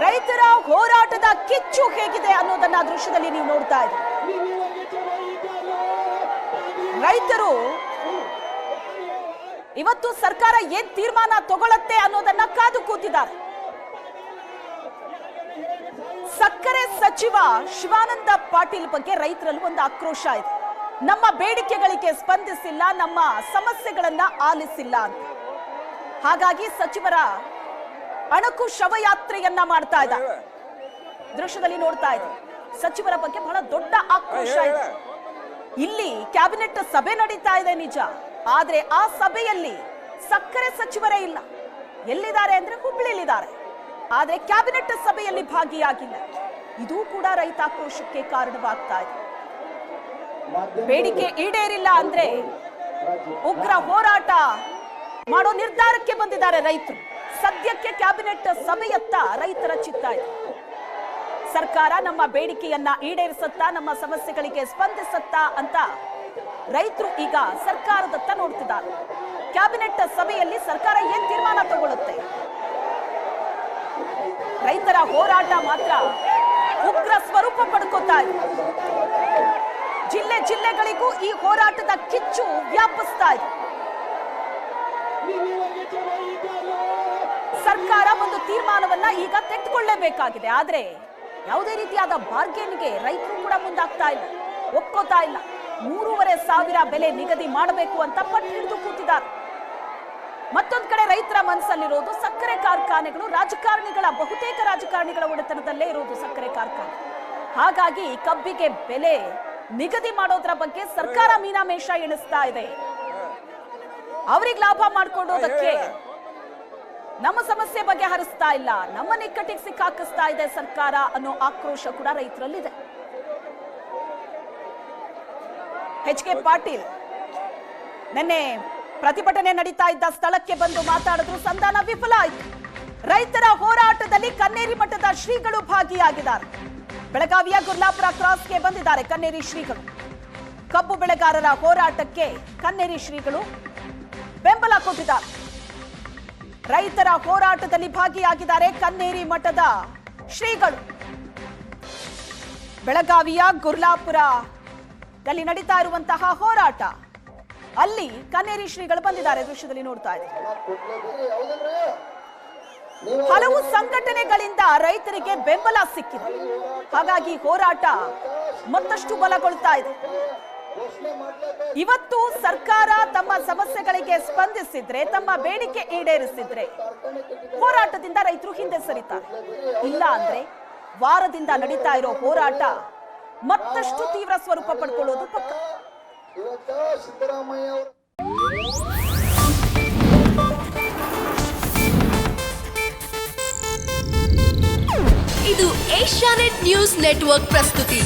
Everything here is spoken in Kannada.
ರೈತರ ಹೋರಾಟದ ಕಿಚ್ಚು ಹೇಗಿದೆ ಅನ್ನೋದನ್ನ ದೃಶ್ಯದಲ್ಲಿ ನೀವು ನೋಡ್ತಾ ಇದ್ದೀರಿ. ರೈತರು ಇವತ್ತು ಸರ್ಕಾರ ಏನ್ ತೀರ್ಮಾನ ತಗೊಳತ್ತೆ ಅನ್ನೋದನ್ನ ಕಾದು ಕೂತಿದ್ದಾರೆ. ಸಕ್ಕರೆ ಸಚಿವ ಶಿವಾನಂದ ಪಾಟೀಲ್ ಬಗ್ಗೆ ರೈತರಲ್ಲಿ ಒಂದು ಆಕ್ರೋಶ ಇದೆ. ನಮ್ಮ ಬೇಡಿಕೆಗಳಿಗೆ ಸ್ಪಂದಿಸಿಲ್ಲ, ನಮ್ಮ ಸಮಸ್ಯೆಗಳನ್ನ ಆಲಿಸಿಲ್ಲ ಅಂತ. ಹಾಗಾಗಿ ಸಚಿವರ ಅಣಕು ಶವಯಾತ್ರೆಯನ್ನ ಮಾಡ್ತಾ ಇದ್ದ. ದೃಶ್ಯದಲ್ಲಿ ನೋಡ್ತಾ ಇದೆ ಸಚಿವರ ಬಗ್ಗೆ ಬಹಳ ದೊಡ್ಡ ಆಕ್ರೋಶ ಇದೆ ಇಲ್ಲಿ ಕ್ಯಾಬಿನೆಟ್ ಸಭೆ ನಡೀತಾ ಇದೆ ನಿಜ. ಆದ್ರೆ ಆ ಸಭೆಯಲ್ಲಿ ಸಕ್ಕರೆ ಸಚಿವರೇ ಇಲ್ಲ. ಎಲ್ಲಿದ್ದಾರೆ ಅಂದ್ರೆ ಹುಬ್ಳಿಲಿದ್ದಾರೆ ಆದ್ರೆ ಕ್ಯಾಬಿನೆಟ್ ಸಭೆಯಲ್ಲಿ ಭಾಗಿಯಾಗಿಲ್ಲ. ಇದು ಕೂಡ ರೈತಾಕ್ರೋಶಕ್ಕೆ ಕಾರಣವಾಗ್ತಾ ಇದೆ. ಬೇಡಿಕೆ ಈಡೇರಿಲ್ಲ ಅಂದ್ರೆ ಉಗ್ರ ಹೋರಾಟ ಮಾಡೋ ನಿರ್ಧಾರಕ್ಕೆ ಬಂದಿದ್ದಾರೆ ರೈತರು. ಸದ್ಯಕ್ಕೆ ಕ್ಯಾಬಿನೆಟ್ ಸಭೆಯತ್ತ ರೈತರ ಚಿತ್ತ ಸರ್ಕಾರ ನಮ್ಮ ಬೇಡಿಕೆಯನ್ನ ಈಡೇರಿಸತ್ತಾ, ನಮ್ಮ ಸಮಸ್ಯೆಗಳಿಗೆ ಸ್ಪಂದಿಸತ್ತಾ ಅಂತ ರೈತರು ಈಗ ಸರ್ಕಾರದತ್ತ ನೋಡ್ತಿದ್ದಾರೆ. ಕ್ಯಾಬಿನೆಟ್ ಸಭೆಯಲ್ಲಿ ಸರ್ಕಾರ ಏನ್ ತೀರ್ಮಾನ ತಗೊಳ್ಳುತ್ತೆ? ರೈತರ ಹೋರಾಟ ಮಾತ್ರ ಉಗ್ರ ಸ್ವರೂಪ ಪಡ್ಕೋತಾ ಇದೆ. ಜಿಲ್ಲೆ ಜಿಲ್ಲೆಗಳಿಗೂ ಈ ಹೋರಾಟದ ಕಿಚ್ಚು ವ್ಯಾಪಿಸ್ತಾ ಇದೆ. ಸರ್ಕಾರ ಒಂದು ತೀರ್ಮಾನವನ್ನ ಈಗ ತೆಗೆದುಕೊಳ್ಳೇಬೇಕಾಗಿದೆ. ಆದ್ರೆ ಯಾವುದೇ ರೀತಿಯಾದ ಬಾರ್ಗೇನ್ಗೆ ರೈತರು ಕೂಡ ಮುಂದಾಗ್ತಾ ಇಲ್ಲ ಒಪ್ಕೋತಾ ಇಲ್ಲ. ಮೂರುವರೆ ಸಾವಿರ ಬೆಲೆ ನಿಗದಿ ಮಾಡಬೇಕು ಅಂತ ಪಟ್ಟು ಹಿಡಿದು ಕೂತಿದ್ದಾರೆ. ಮತ್ತೊಂದು ಕಡೆ ರೈತರ ಮನಸ್ಸಲ್ಲಿರೋದು ಸಕ್ಕರೆ ಕಾರ್ಖಾನೆಗಳು ರಾಜಕಾರಣಿಗಳ ಬಹುತೇಕ ರಾಜಕಾರಣಿಗಳ ಒಡೆತನದಲ್ಲೇ ಇರೋದು ಸಕ್ಕರೆ ಕಾರ್ಖಾನೆ. ಹಾಗಾಗಿ ಕಬ್ಬಿಗೆ ಬೆಲೆ ನಿಗದಿ ಮಾಡೋದ್ರ ಬಗ್ಗೆ ಸರ್ಕಾರ ಮೀನಾಮೇಷ ಎಣಿಸ್ತಾ ಇದೆ. ಅವ್ರಿಗೆ ಲಾಭ ಮಾಡ್ಕೊಳ್ಳೋದಕ್ಕೆ ನಮ್ಮ ಸಮಸ್ಯೆ ಬಗ್ಗೆ ಹರಿಸ್ತಾ ಇಲ್ಲ. ನಮ್ಮ ನಿಕ್ಕಟ್ಟಿಗೆ ಸಿಕ್ಕಾಕಿಸ್ತಾ ಇದೆ ಸರ್ಕಾರ ಅನ್ನೋ ಆಕ್ರೋಶ ಕೂಡ ರೈತರಲ್ಲಿದೆ. ಎಚ್ ಕೆ ಪಾಟೀಲ್, ನಿನ್ನೆ ಪ್ರತಿಭಟನೆ ನಡೀತಾ ಇದ್ದ ಸ್ಥಳಕ್ಕೆ ಬಂದು ಮಾತಾಡಿದ್ರು ಸಂಧಾನ ವಿಫಲ ಆಯಿತು. ರೈತರ ಹೋರಾಟದಲ್ಲಿ ಕನ್ನೇರಿ ಮಠದ ಶ್ರೀಗಳು ಭಾಗಿಯಾಗಿದ್ದಾರೆ. ಬೆಳಗಾವಿಯ ಗುರ್ಲಾಪುರ ಕ್ರಾಸ್ಗೆ ಬಂದಿದ್ದಾರೆ ಕನ್ನೇರಿ ಶ್ರೀಗಳು. ಕಬ್ಬು ಬೆಳೆಗಾರರ ಹೋರಾಟಕ್ಕೆ ಕನ್ನೇರಿ ಶ್ರೀಗಳು ಬೆಂಬಲ ಕೊಟ್ಟಿದ್ದಾರೆ. ರೈತರ ಹೋರಾಟದಲ್ಲಿ ಭಾಗಿಯಾಗಿದ್ದಾರೆ ಕನ್ನೇರಿ ಮಠದ ಶ್ರೀಗಳು. ಬೆಳಗಾವಿಯ ಗುರ್ಲಾಪುರದಲ್ಲಿ ನಡೀತಾ ಇರುವಂತಹ ಹೋರಾಟ. ಅಲ್ಲಿ ಕನ್ನೇರಿ ಶ್ರೀಗಳು ಬಂದಿದ್ದಾರೆ ದೃಶ್ಯದಲ್ಲಿ ನೋಡ್ತಾ ಇದೆ ಹಲವು ಸಂಘಟನೆಗಳಿಂದ ರೈತರಿಗೆ ಬೆಂಬಲ ಸಿಕ್ಕಿದೆ. ಹಾಗಾಗಿ ಹೋರಾಟ ಮತ್ತಷ್ಟು ಬಲಗೊಳ್ತಾ ಇದೆ. ಇವತ್ತು ಸರ್ಕಾರ ತಮ್ಮ ಸಮಸ್ಯೆಗಳಿಗೆ ಸ್ಪಂದಿಸಿದ್ರೆ, ತಮ್ಮ ಬೇಡಿಕೆ ಈಡೇರಿಸಿದ್ರೆ ಹೋರಾಟದಿಂದ ರೈತರು ಹಿಂದೆ ಸರಿತಾರೆ. ಇಲ್ಲ ಅಂದ್ರೆ ವಾರದಿಂದ ನಡೀತಾ ಇರೋ ಹೋರಾಟ ಮತ್ತಷ್ಟು ತೀವ್ರ ಸ್ವರೂಪ ಪಡ್ಕೊಳ್ಳೋದು ಪಕ್ಕ. ಇದು ಏಷ್ಯಾನೆಟ್ ನ್ಯೂಸ್ ನೆಟ್ವರ್ಕ್ ಪ್ರಸ್ತುತಿ.